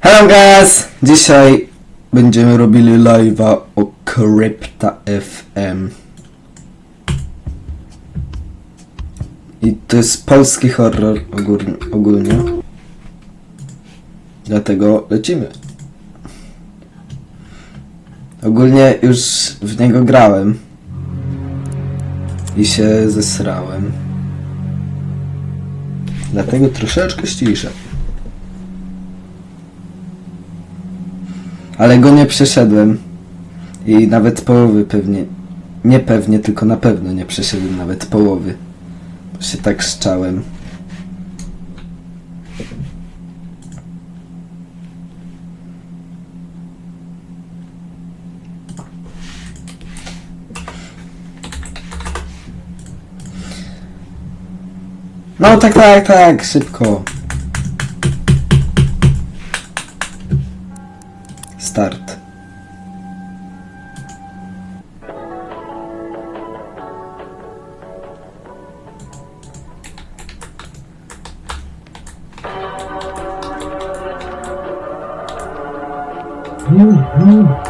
Hello guys! Dzisiaj będziemy robili live'a o Krypta FM. I to jest polski horror ogólnie. Dlatego lecimy. Ogólnie już w niego grałem. I się zesrałem. Dlatego troszeczkę ściszę. Ale go nie przeszedłem. I nawet połowy pewnie. Nie pewnie, tylko na pewno nie przeszedłem nawet połowy. Bo się tak szczałem. No tak, tak, tak, szybko. Start. Mamy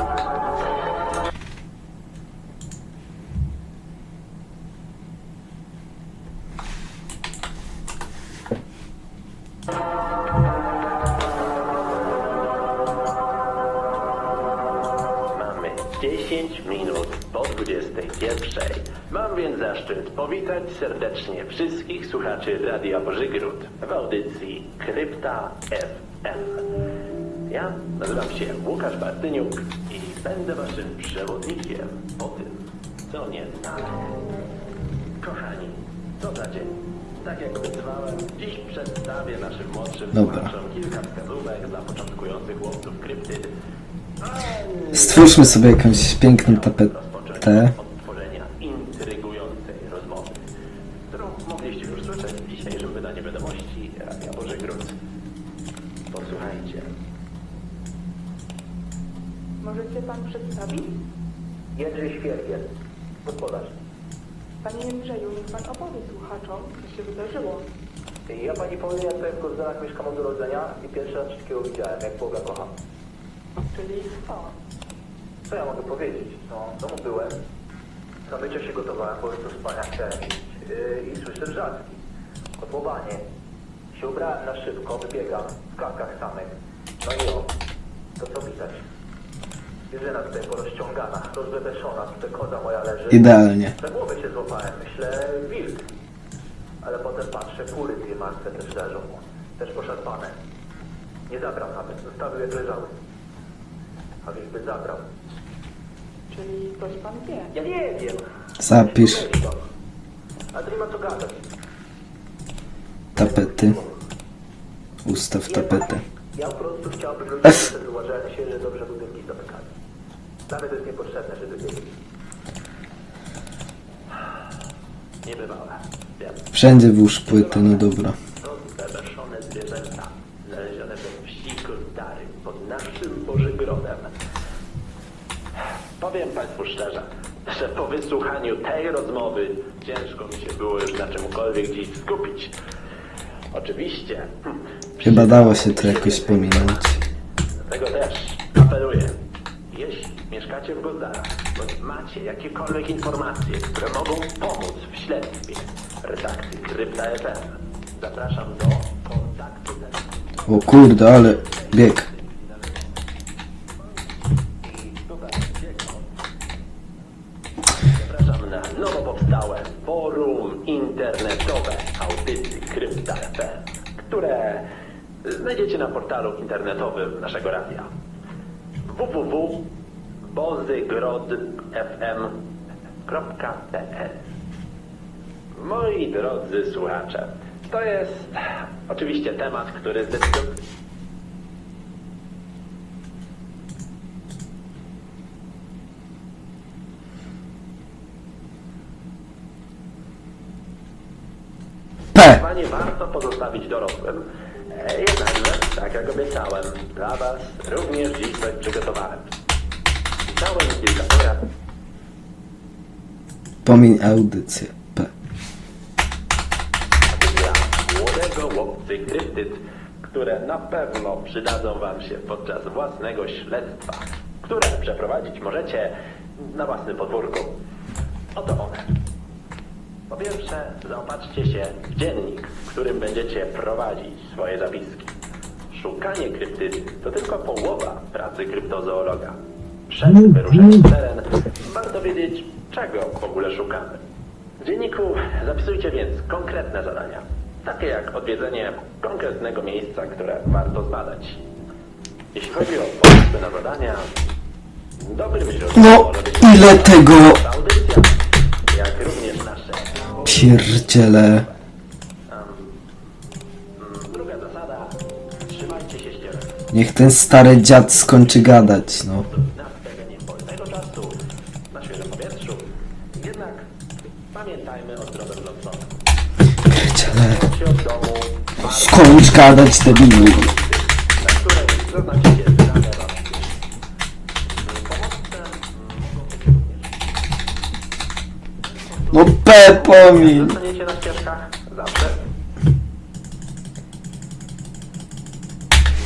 słuchaczy Radia Bożygród w audycji Krypta FM. Ja nazywam się Łukasz Bartyniuk i będę waszym przewodnikiem po tym, co nie znane. Kochani, co za dzień. Tak jak obiecywałem, dziś przedstawię naszym młodszym słuchaczom kilka wskazówek dla początkujących łowców krypty. Stwórzmy sobie jakąś piękną tapetę. Jędrzej Świergiel, gospodarz. Panie Jędrzeju, niech pan opowie słuchaczom, co się wydarzyło. Ja pani powiem, ja tutaj w Kozdanach mieszkam od urodzenia i pierwszy raz wszystkiego widziałem, jak Boga kocham. Czyli co? Co ja mogę powiedzieć? No, w domu byłem, na mycie się gotowałem, bo do spania chciałem iść yy, i słyszę wrzaski, kotłobanie. Się ubrałem na szybko, wybiegam, w kakach samych. No i o, to co widać? Jerzyna tutaj porozciągana, rozbebeszona, tutaj koza moja leży. Idealnie. Za głowę się złapałem, myślę, wilk. Ale potem patrzę, kury dwie martwe też leżą. Też poszarpane. Nie zabrał nawet, zostawił jak leżały. A wilk by zabrał. Czyli coś pan wie. Ja nie wiem. Zapisz. A nie ma co gadać. tapety. Ustaw tapetę. Ja po prostu chciałbym ludziom uważaniem się, że dobrze budynki zamykali. Mnie to jest niepotrzebne, żeby wiedzieć. Niebywałe. Wiem. Wszędzie włóż płytę, no dobra. Rozbebeszone zwierzęta znalezione we wsi Kozdary pod naszym Bożygrodem. Powiem Państwu szczerze, że po wysłuchaniu tej rozmowy ciężko mi się było już na czymkolwiek dziś skupić. Oczywiście. hmm, Chyba dało się to jakoś pominąć. Dlatego też apeluję, mieszkacie w Gozdarach, bądź macie jakiekolwiek informacje, które mogą pomóc w śledztwie redakcji Krypta FM, zapraszam do kontaktu O kurde, ale bieg. Zapraszam na nowo powstałe forum internetowe audycji Krypta FM, które znajdziecie na portalu internetowym naszego radia www.bozygrodfm.pl Moi drodzy słuchacze, to jest oczywiście temat, który zdecyduje... P! Panie warto pozostawić dorosłym. E, Jednakże, tak jak obiecałem, dla Was również dziś coś przygotowałem. Pomiń audycję. P. młodego które na pewno przydadzą Wam się podczas własnego śledztwa, które przeprowadzić możecie na własnym podwórku. Oto one. Po pierwsze, zaopatrzcie się w dziennik, w którym będziecie prowadzić swoje zapiski. Szukanie kryptydy to tylko połowa pracy kryptozoologa. Przed wyruszeniem w teren warto wiedzieć, czego w ogóle szukamy. W dzienniku zapisujcie więc konkretne zadania, takie jak odwiedzenie konkretnego miejsca, które warto zbadać. Jeśli chodzi o pomysły na zadania, dobrym źródłem No, może być ile tego... audycja, jak również nasze Pierdziele. Druga zasada. Trzymajcie się ścieżek. Niech ten stary dziad skończy gadać, no. Mogą być również No Pepomin. Zostaniecie na ścieżkach zawsze.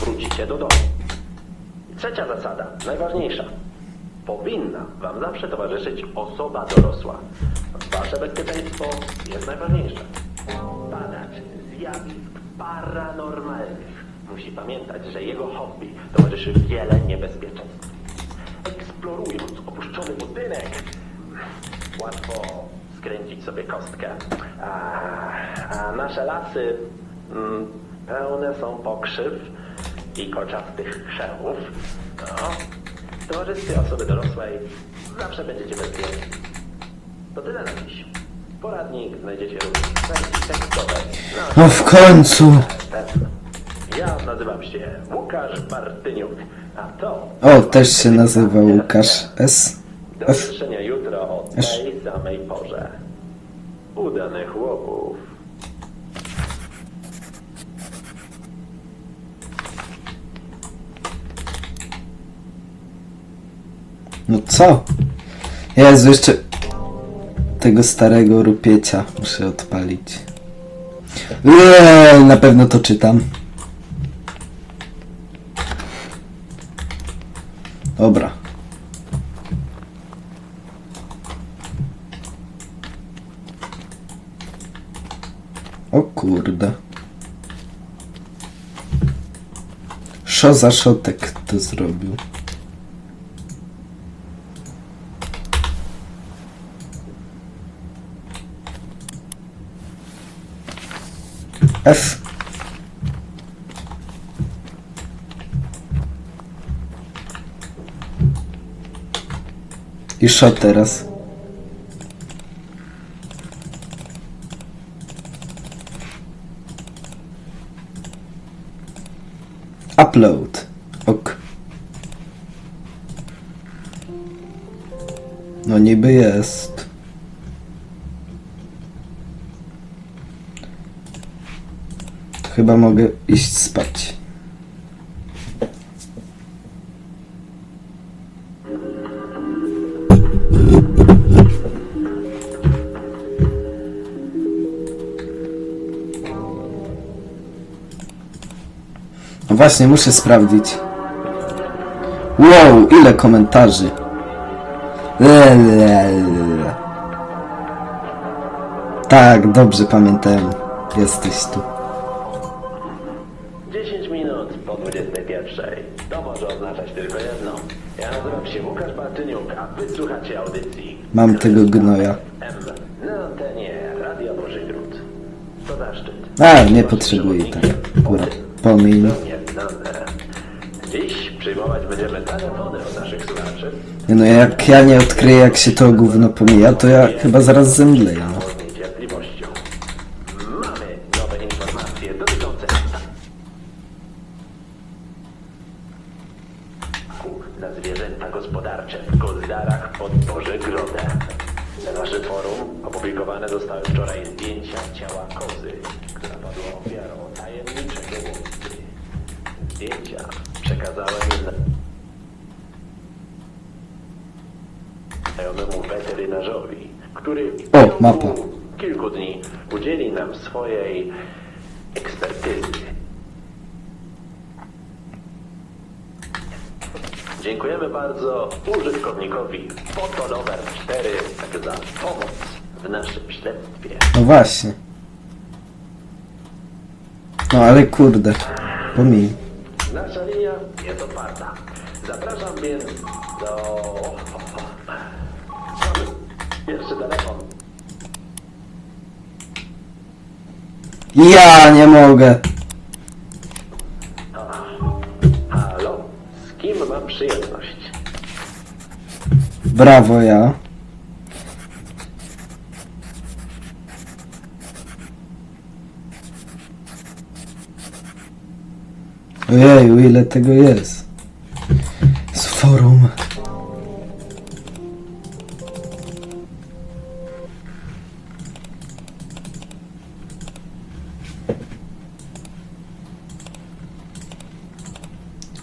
Wrócicie do domu. Trzecia zasada, najważniejsza. Powinna Wam zawsze towarzyszyć osoba dorosła. Wasze bezpieczeństwo jest najważniejsze. Badacz zjawisk paranormalnych musi pamiętać, że jego hobby towarzyszy wiele niebezpieczeństw. Eksplorując opuszczony budynek, łatwo skręcić sobie kostkę. A, a nasze lasy mm, pełne są pokrzyw i koczastych krzewów. No, w towarzystwie osoby dorosłej zawsze będziecie bezpieczni. To tyle na dziś. Poradnik znajdziecie również w wersji tekstowej. na No w końcu. Ja nazywam się Łukasz Martyniuk, a to... O, też się nazywa Łukasz S. Do F. usłyszenia jutro o tej samej porze. Udanych łowów. No co? Jezu, jeszcze tego starego rupiecia muszę odpalić. Eee, na pewno to czytam. Dobra. O kurde. Szo za szotek to zrobił. F. I szo teraz. Upload. Ok. No niby jest. To chyba mogę iść spać. No właśnie, muszę sprawdzić. Wow, ile komentarzy. Tak, dobrze pamiętałem. Jesteś tu. Mam tego gnoja. Zaszczyt. A, nie potrzebuję tego. Dobra, pomiń. Nie no, jak ja nie odkryję jak się to gówno pomija, to ja chyba zaraz zemdleję, no. Na zwierzęta gospodarcze w Kozdarach pod Bożegrodem. Na naszym forum opublikowane zostały wczoraj zdjęcia ciała kozy, która padła ofiarą tajemniczego łowcy. Zdjęcia przekazałem znajomemu weterynarzowi, który O, mapa. kilku dni udzieli nam swojej ekspertyzy. Dziękujemy bardzo użytkownikowi Fotonomer 4 za pomoc w naszym śledztwie. No właśnie. No ale kurde. Pomiń. Nasza linia jest otwarta. Zapraszam więc do... Mamy jeszcze telefon. Ja nie mogę. Brawo ja. Ojeju, ile tego jest. Z forum.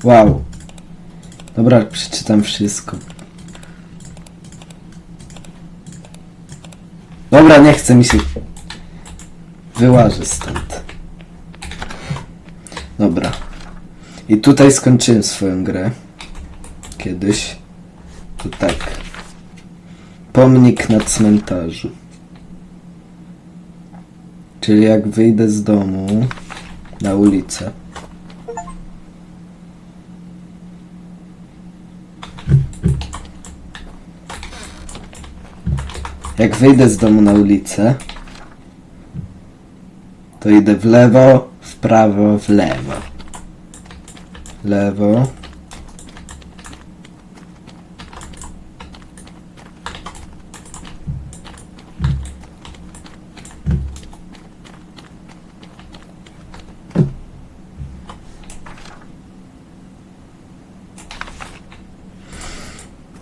Wow. Dobra, przeczytam wszystko. Dobra, nie chce mi się. Wyłażę stąd. Dobra. I tutaj skończyłem swoją grę. Kiedyś. To tak. Pomnik na cmentarzu. Czyli jak wyjdę z domu na ulicę. Jak wyjdę z domu na ulicę, to idę w lewo, w prawo, w lewo. Lewo.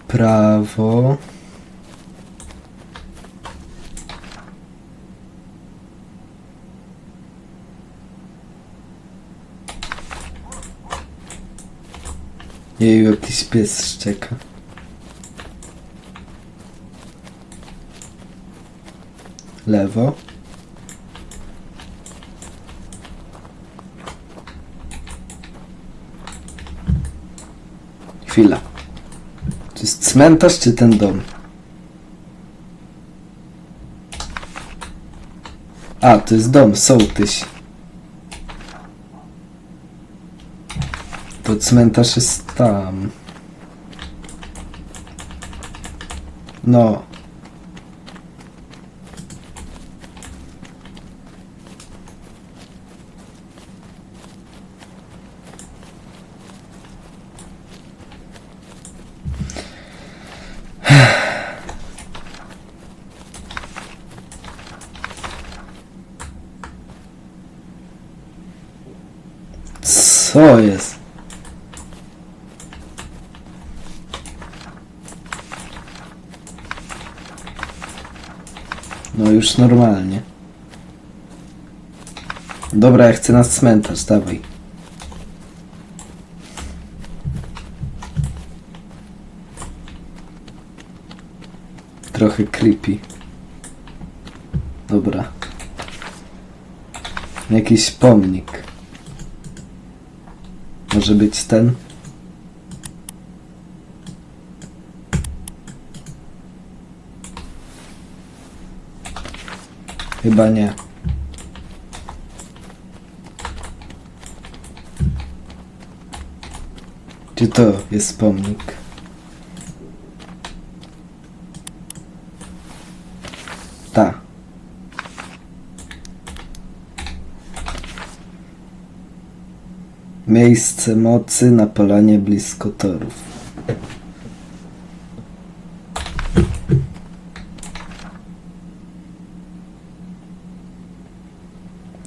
Prawo. Jeju, jakiś pies szczeka. Lewo. Chwila. To jest cmentarz czy ten dom? A, to jest dom, sołtyś. To cmentarz jest tam. No. Co jest? No już normalnie. Dobra, ja chcę na cmentarz, dawaj. Trochę creepy. Dobra. Jakiś pomnik. Może być ten? Chyba nie. Czy to jest pomnik? Ta. Miejsce mocy na polanie blisko torów.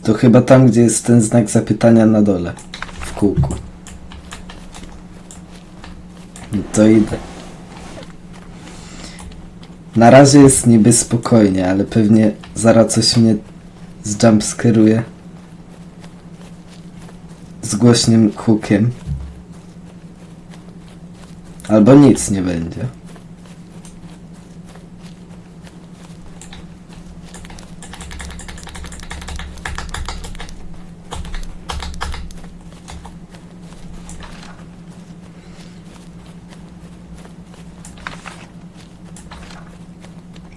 To chyba tam, gdzie jest ten znak zapytania na dole. W kółku. No to idę. Na razie jest niby spokojnie, ale pewnie zaraz coś mnie zjumpskeruje. Z głośnym hukiem. Albo nic nie będzie.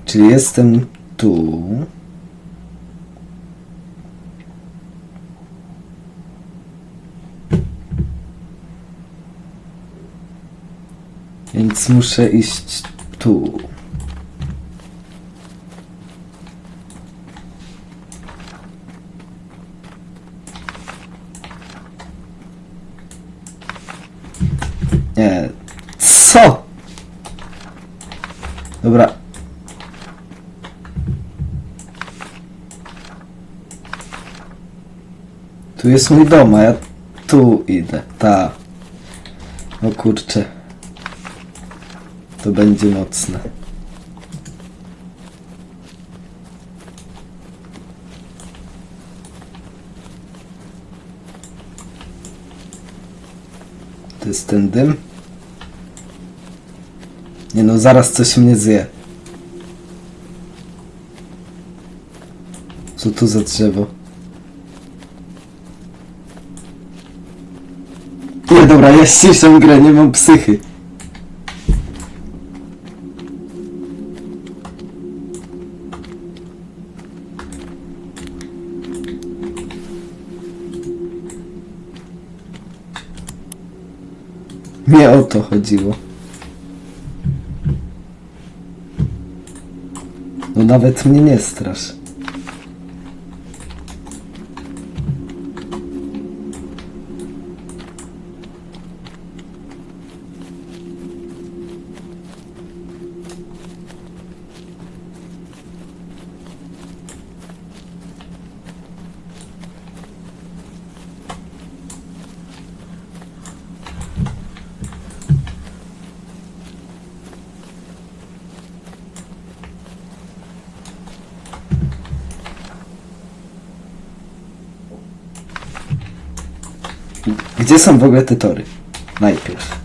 Czyli jestem tu. Więc muszę iść tu. Nie. Co? Dobra. Tu jest mój dom, a ja tu idę. Ta. O kurczę. To będzie mocne. To jest ten dym. Nie no, zaraz coś mnie zje. Co tu za drzewo? Nie, dobra, ja ściszam grę, nie mam psychy. Nie o to chodziło. No nawet mnie nie strasz. Są w ogóle te tory? Najpierw.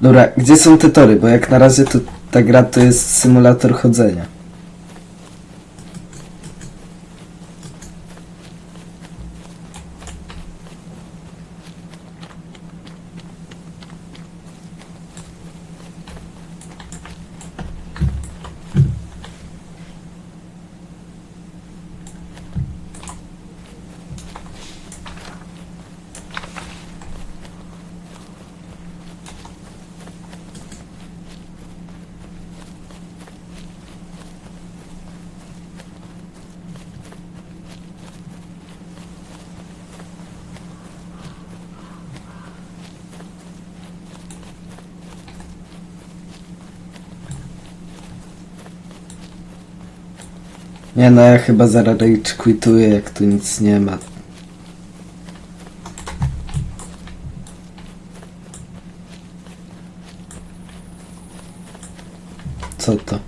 Dobra, gdzie są te tory? Bo jak na razie to ta gra to jest symulator chodzenia. Nie no, ja chyba zaraz rage quituję, jak tu nic nie ma. Co to?